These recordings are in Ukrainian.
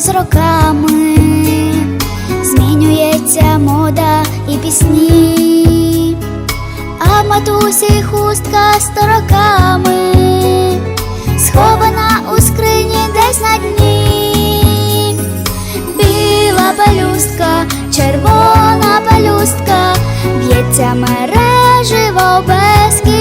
з роками, змінюється мода і пісні, а в матусі хустка сто роками, схована у скрині десь на дні. Біла пелюстка, червона пелюстка, б'ється мереживо без кінця.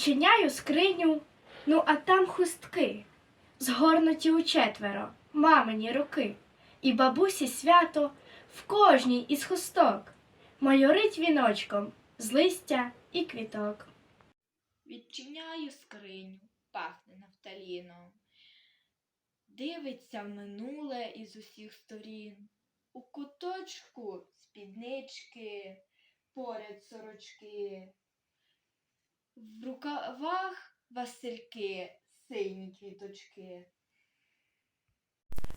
Відчиняю скриню, ну а там хустки, згорнуті у четверо, мамині руки, і бабусі свято в кожній із хусток майорить віночком з листя і квіток. Відчиняю скриню, пахне нафталіном. Дивиться в минуле із усіх сторін. У куточку спіднички, поряд сорочки. В рукавах васильки, сині квіточки.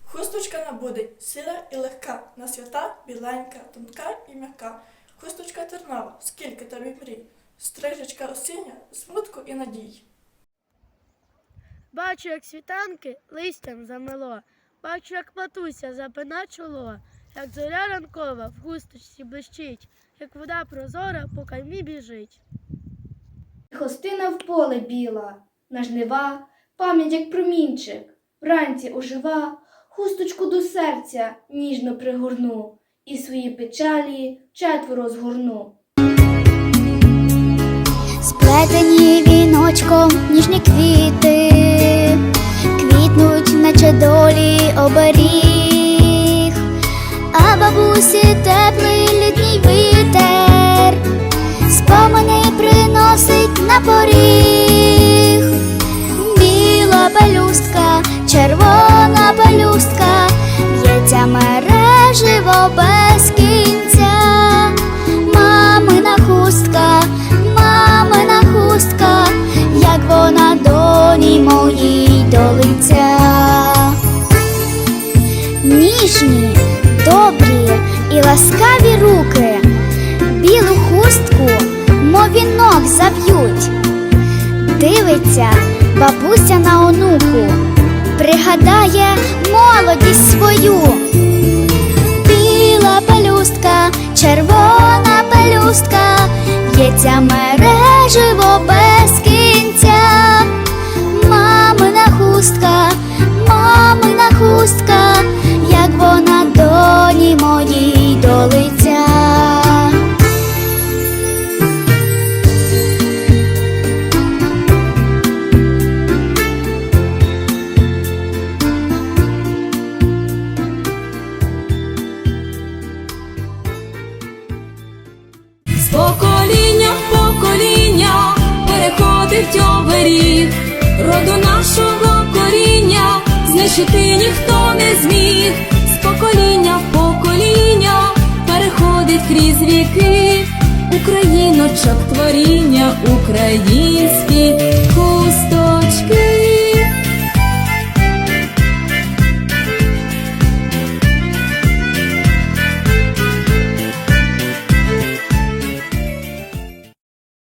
Хусточка набуде, сіра і легка, на свята біленька, тонка і м'яка. Хусточка тернова, скільки тобі мрій, стрижечка осіння, смутку і надій. Бачу, як світанки листям замело, бачу, як матуся запина чоло, як зоря ранкова в хусточці блищить, як вода прозора по каймі біжить. Хостина в поле біла, на жнива, пам'ять як промінчик, вранці ожива, хусточку до серця ніжно пригорну, і свої печалі четверо згорну. Сплетені віночком ніжні квіти, квітнуть, наче долі оберіг, а бабусі теплий поріг. Біла пелюстка, червона пелюстка, б'ється мереживо без кінця. Мамина хустка, мамина хустка, як вона доні моїй долиця. Ніжні, добрі і ласкаві руки, вінок зав'ють. Дивиться бабуся на онуку, пригадає молодість свою. Біла пелюстка, червона пелюстка, б'ється мереживо оберіг роду нашого коріння, знищити ніхто не зміг, з покоління в покоління переходить крізь віки, Україночок творіння, український хусточки.